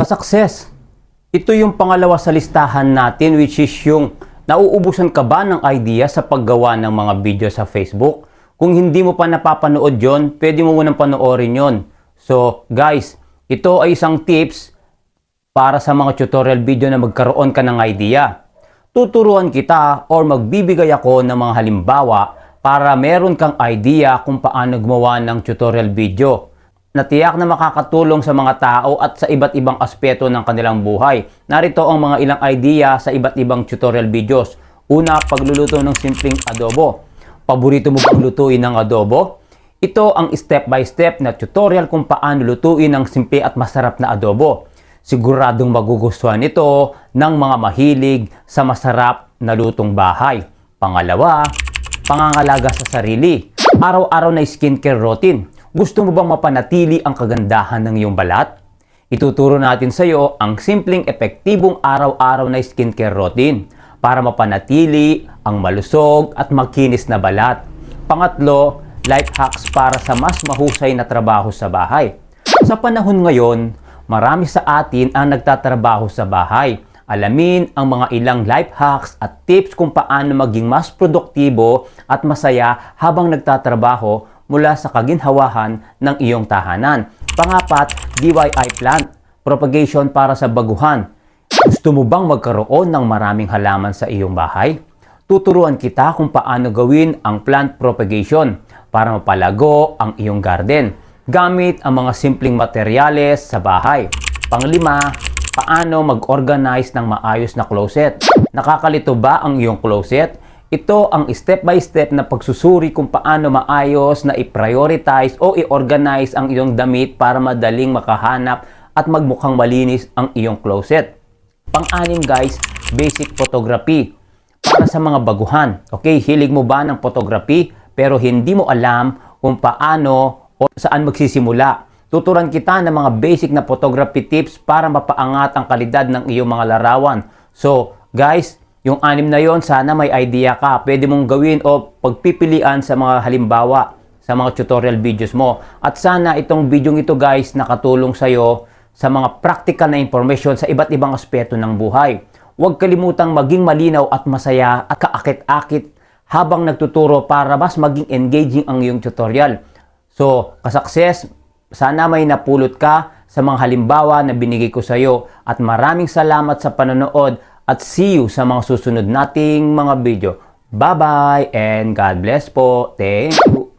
Ka-success! Ito yung pangalawa sa listahan natin which is yung nauubusan ka ba ng idea sa paggawa ng mga video sa Facebook? Kung hindi mo pa napapanood yon, pwede mo munang panoorin yon. So guys, ito ay isang tips para sa mga tutorial video na magkaroon ka ng idea. Tuturuan kita or magbibigay ako ng mga halimbawa para meron kang idea kung paano gumawa ng tutorial video na tiyak na makakatulong sa mga tao at sa iba't ibang aspeto ng kanilang buhay. Narito ang mga ilang idea sa iba't ibang tutorial videos. Una, pagluluto ng simpleng adobo. Paborito mo bang lutuin ng adobo? Ito ang step by step na tutorial kung paano lutuin ng simple at masarap na adobo. Siguradong magugustuhan ito ng mga mahilig sa masarap na lutong bahay. Pangalawa, pangangalaga sa sarili. Araw-araw na skincare routine. Gusto mo bang mapanatili ang kagandahan ng iyong balat? Ituturo natin sa iyo ang simpleng epektibong araw-araw na skincare routine para mapanatili ang malusog at makinis na balat. Pangatlo, life hacks para sa mas mahusay na trabaho sa bahay. Sa panahon ngayon, marami sa atin ang nagtatrabaho sa bahay. Alamin ang mga ilang life hacks at tips kung paano maging mas produktibo at masaya habang nagtatrabaho mula sa kaginhawahan ng iyong tahanan. Pangapat, DIY plant, propagation para sa baguhan. Gusto mo bang magkaroon ng maraming halaman sa iyong bahay? Tuturuan kita kung paano gawin ang plant propagation para mapalago ang iyong garden gamit ang mga simpleng materyales sa bahay. Panglima, paano mag-organize ng maayos na closet? Nakakalito ba ang iyong closet? Ito ang step by step na pagsusuri kung paano maayos na i-prioritize o i-organize ang iyong damit para madaling makahanap at magmukhang malinis ang iyong closet. Pang-anim guys, basic photography. Para sa mga baguhan. Okay, hilig mo ba ng photography pero hindi mo alam kung paano o saan magsisimula. Tuturan kita ng mga basic na photography tips para mapaangat ang kalidad ng iyong mga larawan. So, guys, yung anim na yon sana may idea ka. Pwede mong gawin o pagpipilian sa mga halimbawa sa mga tutorial videos mo. At sana itong video ito guys nakatulong sa'yo sa mga practical na information sa iba't ibang aspeto ng buhay. Huwag kalimutang maging malinaw at masaya at kaakit-akit habang nagtuturo para mas maging engaging ang iyong tutorial. So, kasukses, sana may napulot ka sa mga halimbawa na binigay ko sa iyo at maraming salamat sa panonood at see you sa mga susunod nating mga video. Bye-bye and God bless po. Thank you.